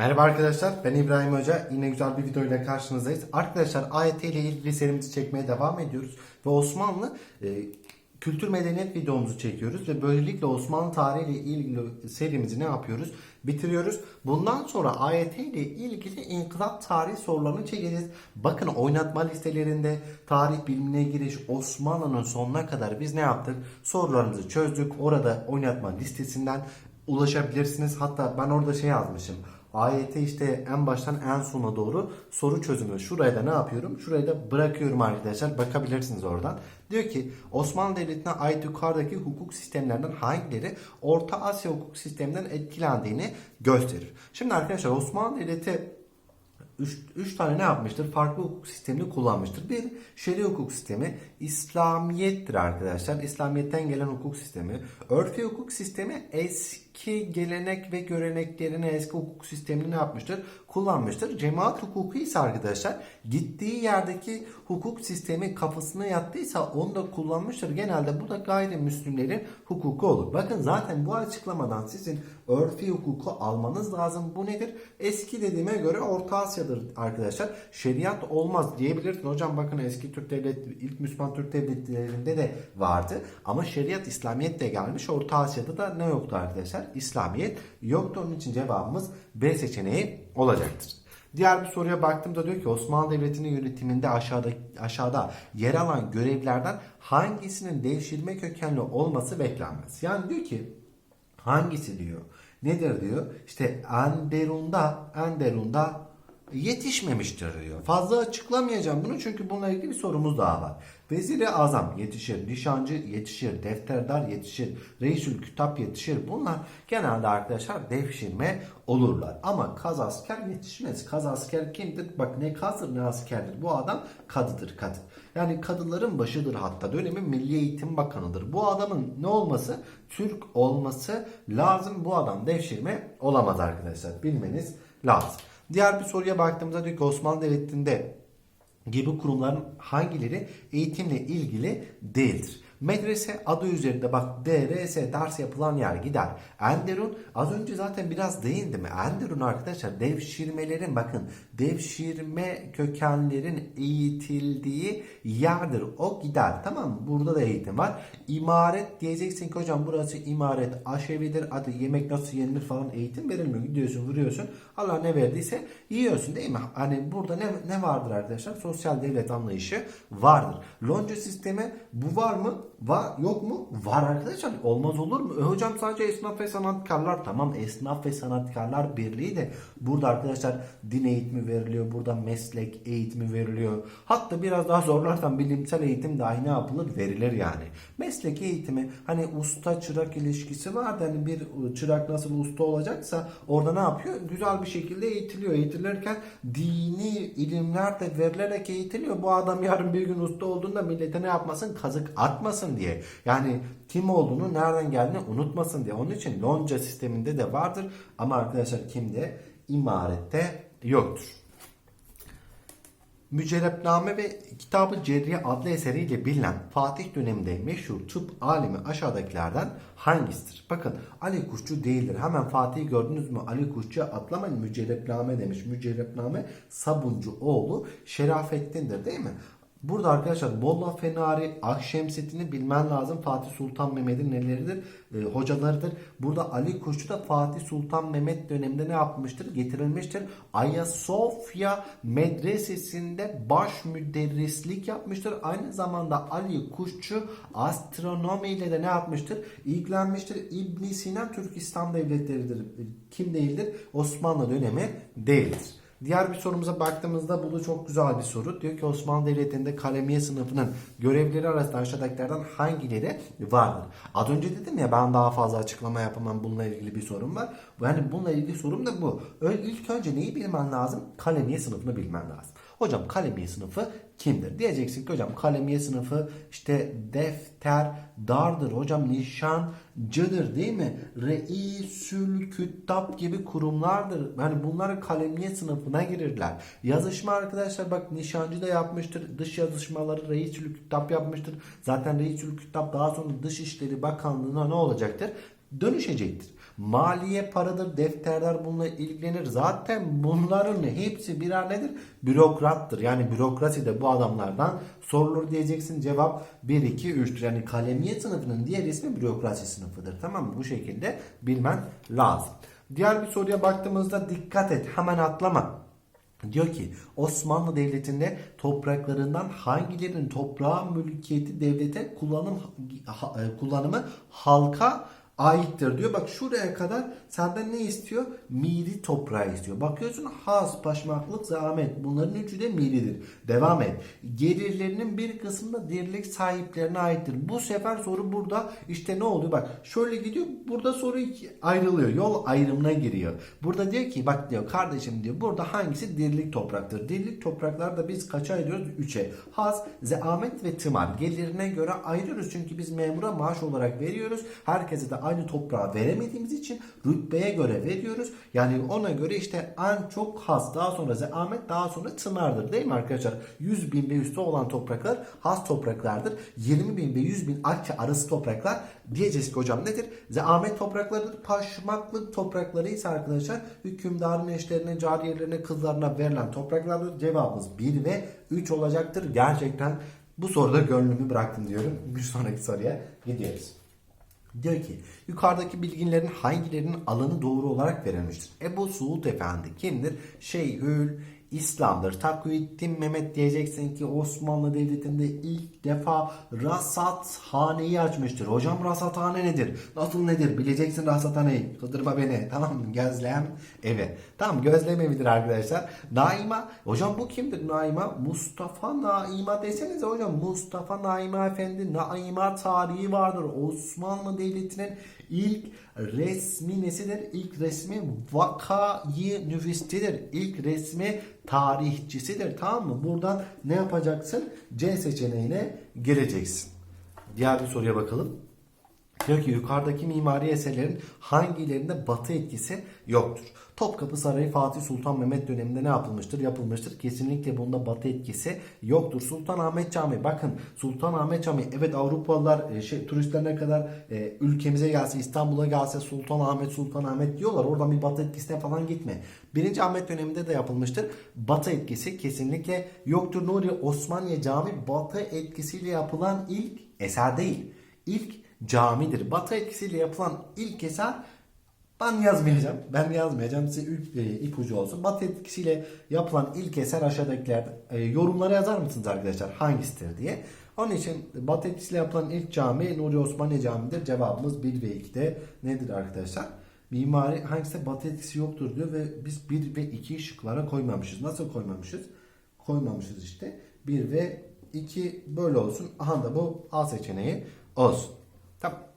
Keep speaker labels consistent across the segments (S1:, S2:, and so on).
S1: Merhaba arkadaşlar ben İbrahim Hoca yine güzel bir video ile karşınızdayız. Arkadaşlar AYT ile ilgili serimizi çekmeye devam ediyoruz ve Osmanlı e, kültür medeniyet videomuzu çekiyoruz ve böylelikle Osmanlı tarihi ile ilgili serimizi ne yapıyoruz? Bitiriyoruz. Bundan sonra AYT ile ilgili inkılap tarihi sorularını çekeceğiz. Bakın oynatma listelerinde tarih bilimine giriş Osmanlı'nın sonuna kadar biz ne yaptık? Sorularımızı çözdük. Orada oynatma listesinden ulaşabilirsiniz. Hatta ben orada şey yazmışım. AYT işte en baştan en sona doğru soru çözümü. Şuraya da ne yapıyorum? Şuraya da bırakıyorum arkadaşlar. Bakabilirsiniz oradan. Diyor ki Osmanlı Devleti'ne ait yukarıdaki hukuk sistemlerinden hangileri Orta Asya hukuk sisteminden etkilendiğini gösterir. Şimdi arkadaşlar Osmanlı Devleti 3 tane ne yapmıştır? Farklı hukuk sistemini kullanmıştır. Bir, şer'i hukuk sistemi İslamiyettir arkadaşlar. İslamiyet'ten gelen hukuk sistemi. Örfi hukuk sistemi eski gelenek ve göreneklerini, eski hukuk sistemini ne yapmıştır? Kullanmıştır. Cemaat hukuku ise arkadaşlar gittiği yerdeki hukuk sistemi kafasına yattıysa onu da kullanmıştır. Genelde bu da gayrimüslimlerin hukuku olur. Bakın zaten bu açıklamadan sizin örfi hukuku almanız lazım. Bu nedir? Eski dediğime göre Orta Asya'dır arkadaşlar. Şeriat olmaz diyebilirsin. Hocam bakın eski Türk devleti, ilk Müslüman Türk devletlerinde de vardı. Ama şeriat İslamiyet de gelmiş. Orta Asya'da da ne yoktu arkadaşlar? İslamiyet yoktu. Onun için cevabımız B seçeneği olacaktır. Diğer bir soruya baktığımda diyor ki Osmanlı Devleti'nin yönetiminde aşağıda, aşağıda yer alan görevlerden hangisinin devşirme kökenli olması beklenmez. Yani diyor ki hangisi diyor. Nedir diyor? İşte Enderun'da Enderun'da yetişmemiştir diyor. Fazla açıklamayacağım bunu çünkü bununla ilgili sorumuz daha var. Veziri Azam yetişir, nişancı yetişir, defterdar yetişir, reisül kütap yetişir. Bunlar genelde arkadaşlar devşirme olurlar. Ama kaz asker yetişmez. Kaz asker kimdir? Bak ne kazdır ne askerdir. Bu adam kadıdır kadı. Yani kadıların başıdır hatta. Dönemin Milli Eğitim Bakanı'dır. Bu adamın ne olması? Türk olması lazım. Bu adam devşirme olamaz arkadaşlar. Bilmeniz lazım. Diğer bir soruya baktığımızda diyor ki Osmanlı Devleti'nde gibi kurumların hangileri eğitimle ilgili değildir? Medrese adı üzerinde bak DRS ders yapılan yer gider. Enderun az önce zaten biraz değindi mi? Enderun arkadaşlar devşirmelerin bakın devşirme kökenlerin eğitildiği yerdir. O gider tamam mı? Burada da eğitim var. İmaret diyeceksin ki hocam burası imaret aşevidir. Adı yemek nasıl yenilir falan eğitim verilmiyor. Gidiyorsun vuruyorsun. Allah ne verdiyse yiyorsun değil mi? Hani burada ne, ne vardır arkadaşlar? Sosyal devlet anlayışı vardır. Lonca sistemi bu var mı? Var yok mu? Var arkadaşlar. Olmaz olur mu? E hocam sadece esnaf ve sanatkarlar tamam esnaf ve sanatkarlar birliği de burada arkadaşlar din eğitimi veriliyor. Burada meslek eğitimi veriliyor. Hatta biraz daha zorlarsan bilimsel eğitim dahi ne yapılır? Verilir yani. Meslek eğitimi hani usta çırak ilişkisi var. Hani bir çırak nasıl usta olacaksa orada ne yapıyor? Güzel bir şekilde eğitiliyor. Eğitilirken dini ilimler de verilerek eğitiliyor. Bu adam yarın bir gün usta olduğunda millete ne yapmasın? Kazık atmasın diye. Yani kim olduğunu nereden geldiğini unutmasın diye. Onun için lonca sisteminde de vardır. Ama arkadaşlar kimde? İmarette yoktur. Mücerrepname ve Kitabı Cerriye adlı eseriyle bilinen Fatih döneminde meşhur tıp alimi aşağıdakilerden hangisidir? Bakın Ali Kuşçu değildir. Hemen Fatih'i gördünüz mü? Ali Kuşçu'ya atlamayın. Mücerrepname demiş. Mücerrepname Sabuncu oğlu Şerafettin'dir değil mi? Burada arkadaşlar Molla Fenari, Akşemseddin'i bilmen lazım. Fatih Sultan Mehmet'in neleridir? E, hocalarıdır. Burada Ali Kuşçu da Fatih Sultan Mehmet döneminde ne yapmıştır? Getirilmiştir. Ayasofya Medresesi'nde baş müderrislik yapmıştır. Aynı zamanda Ali Kuşçu astronomiyle de ne yapmıştır? İlgilenmiştir. İbn Sina Türk İslam devletleridir. Kim değildir? Osmanlı dönemi değildir. Diğer bir sorumuza baktığımızda bu da çok güzel bir soru. Diyor ki Osmanlı Devleti'nde kalemiye sınıfının görevleri arasında aşağıdakilerden hangileri vardır? Az önce dedim ya ben daha fazla açıklama yapamam bununla ilgili bir sorum var. Yani bununla ilgili sorum da bu. İlk önce neyi bilmen lazım? Kalemiye sınıfını bilmen lazım. Hocam kalemiye sınıfı kimdir? Diyeceksin ki hocam kalemiye sınıfı işte defter dardır. Hocam nişancıdır değil mi? Reisül küttab gibi kurumlardır. Yani bunlar kalemiye sınıfına girirler. Yazışma arkadaşlar bak nişancı da yapmıştır. Dış yazışmaları Reisül küttab yapmıştır. Zaten Reisül küttab daha sonra Dışişleri Bakanlığı'na ne olacaktır? Dönüşecektir. Maliye paradır, defterler bununla ilgilenir. Zaten bunların hepsi birer nedir? Bürokrattır. Yani bürokrasi de bu adamlardan sorulur diyeceksin. Cevap 1, 2, 3'tür. Yani kalemiye sınıfının diğer ismi bürokrasi sınıfıdır. Tamam mı? Bu şekilde bilmen lazım. Diğer bir soruya baktığımızda dikkat et. Hemen atlama. Diyor ki Osmanlı Devleti'nde topraklarından hangilerinin toprağın mülkiyeti devlete kullanım e, kullanımı halka aittir diyor. Bak şuraya kadar senden ne istiyor? Miri toprağı istiyor. Bakıyorsun has, paşmaklık, zahmet. Bunların üçü de miridir. Devam et. Gelirlerinin bir kısmı da dirlik sahiplerine aittir. Bu sefer soru burada işte ne oluyor? Bak şöyle gidiyor. Burada soru ayrılıyor. Yol ayrımına giriyor. Burada diyor ki bak diyor kardeşim diyor burada hangisi dirlik topraktır? Dirlik topraklarda biz kaça ayırıyoruz? Üçe. Has, zeamet ve tımar. Gelirine göre ayırıyoruz. Çünkü biz memura maaş olarak veriyoruz. Herkese de aynı toprağı veremediğimiz için rütbeye göre veriyoruz. Yani ona göre işte en çok has daha sonra zeamet daha sonra tımardır değil mi arkadaşlar? 100 bin ve üstü olan topraklar has topraklardır. 20 bin ve 100 bin akçe arası topraklar diyeceğiz ki hocam nedir? Zeamet topraklarıdır. Paşmaklık toprakları ise arkadaşlar hükümdarın eşlerine, cariyelerine, kızlarına verilen topraklardır. Cevabımız 1 ve 3 olacaktır. Gerçekten bu soruda gönlümü bıraktım diyorum. Bir sonraki soruya gidiyoruz. Diyor ki yukarıdaki bilgilerin hangilerinin alanı doğru olarak verilmiştir? Ebu Suud Efendi kimdir? Şeyhül İslam'dır. Taküddin Mehmet diyeceksin ki Osmanlı Devleti'nde ilk defa rasathaneyi açmıştır. Hocam rasathane nedir? Nasıl nedir? Bileceksin rasathaneyi. Kıdırma beni. Tamam mı? Gözlem evi. Tamam gözlem evidir arkadaşlar. Naima. Hocam bu kimdir Naima? Mustafa Naima desenize hocam. Mustafa Naima Efendi Naima tarihi vardır. Osmanlı Devleti'nin ilk resmi nesidir? İlk resmi vakayı nüfistidir. İlk resmi tarihçisidir. Tamam mı? Buradan ne yapacaksın? C seçeneğine gireceksin. Diğer bir soruya bakalım. Diyor ki yukarıdaki mimari eserlerin hangilerinde batı etkisi yoktur? Topkapı Sarayı Fatih Sultan Mehmet döneminde ne yapılmıştır? Yapılmıştır. Kesinlikle bunda batı etkisi yoktur. Sultanahmet Camii bakın Sultanahmet Camii evet Avrupalılar e, şey, turistler ne kadar e, ülkemize gelse İstanbul'a gelse Sultanahmet Sultanahmet diyorlar. Oradan bir batı etkisine falan gitme. Birinci Ahmet döneminde de yapılmıştır. Batı etkisi kesinlikle yoktur. Nuri Osmaniye Camii batı etkisiyle yapılan ilk eser değil. İlk camidir. Batı etkisiyle yapılan ilk eser ben yazmayacağım. Ben yazmayacağım. Size e, ipucu olsun. Batı etkisiyle yapılan ilk eser aşağıdakiler. E, yorumlara yazar mısınız arkadaşlar? Hangisidir diye. Onun için Batı etkisiyle yapılan ilk cami Nuri Osmaniye Camii'dir. Cevabımız 1 ve 2'de nedir arkadaşlar? Mimari hangisi batı etkisi yoktur diyor ve biz 1 ve 2 şıklara koymamışız. Nasıl koymamışız? Koymamışız işte. 1 ve 2 böyle olsun. Aha da bu A seçeneği olsun. Tamam.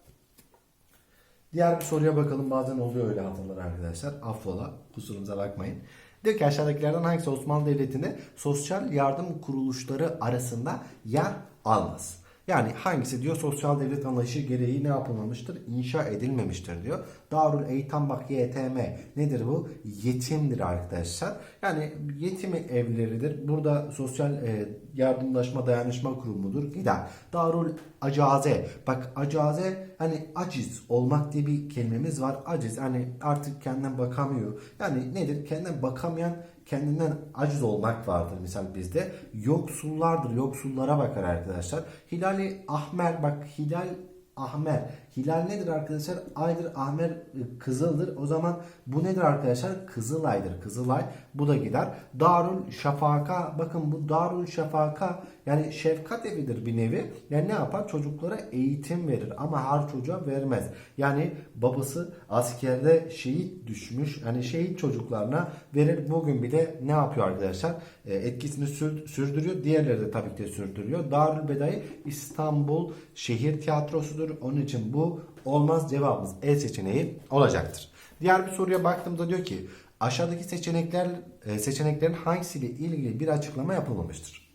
S1: Diğer bir soruya bakalım. Bazen oluyor öyle hatalar arkadaşlar. Affola. Kusurumuza bakmayın. Diyor ki aşağıdakilerden hangisi Osmanlı Devleti'nde sosyal yardım kuruluşları arasında yer almaz? Yani hangisi diyor sosyal devlet anlayışı gereği ne yapılmamıştır? İnşa edilmemiştir diyor. Darül Eytam bak YTM nedir bu? Yetimdir arkadaşlar. Yani yetim evleridir. Burada sosyal e, yardımlaşma dayanışma kurumudur. Gider. Darül Acaze. Bak acaze hani aciz olmak diye bir kelimemiz var. Aciz hani artık kendinden bakamıyor. Yani nedir? Kendinden bakamayan kendinden aciz olmak vardır misal bizde. Yoksullardır. Yoksullara bakar arkadaşlar. Hilali Ahmer bak Hilal Ahmer. Hilal nedir arkadaşlar? Aydır Ahmer e, kızıldır. O zaman bu nedir arkadaşlar? Kızılay'dır. Kızılay. Bu da gider. Darül Şafaka. Bakın bu Darül Şafaka yani şefkat evidir bir nevi. Yani ne yapar? Çocuklara eğitim verir. Ama her çocuğa vermez. Yani babası askerde şehit düşmüş. Yani şehit çocuklarına verir. Bugün bile ne yapıyor arkadaşlar? E, etkisini sür- sürdürüyor. Diğerleri de tabii ki de sürdürüyor. Darül Bedai İstanbul Şehir Tiyatrosu'dur. Onun için bu olmaz cevabımız E seçeneği olacaktır. Diğer bir soruya baktığımda diyor ki aşağıdaki seçenekler e, seçeneklerin hangisiyle ilgili bir açıklama yapılmamıştır?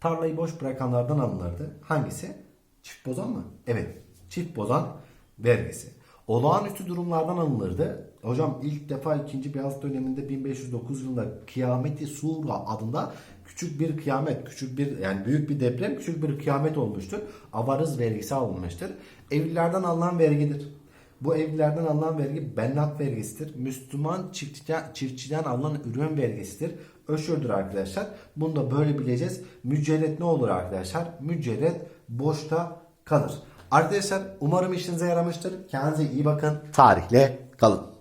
S1: Tarlayı boş bırakanlardan alınırdı. Hangisi? Çift bozan mı? Evet. Çift bozan vergisi. Olağanüstü durumlardan alınırdı. Hocam ilk defa 2. Beyaz döneminde 1509 yılında Kıyameti Sura adında küçük bir kıyamet, küçük bir yani büyük bir deprem, küçük bir kıyamet olmuştur. Avarız vergisi alınmıştır. Evlilerden alınan vergidir. Bu evlilerden alınan vergi bellak vergisidir. Müslüman çiftçiden, çiftçiden alınan ürün vergisidir. Öşürdür arkadaşlar. Bunu da böyle bileceğiz. Mücerret ne olur arkadaşlar? Mücerret boşta kalır. Arkadaşlar umarım işinize yaramıştır. Kendinize iyi bakın. Tarihle kalın.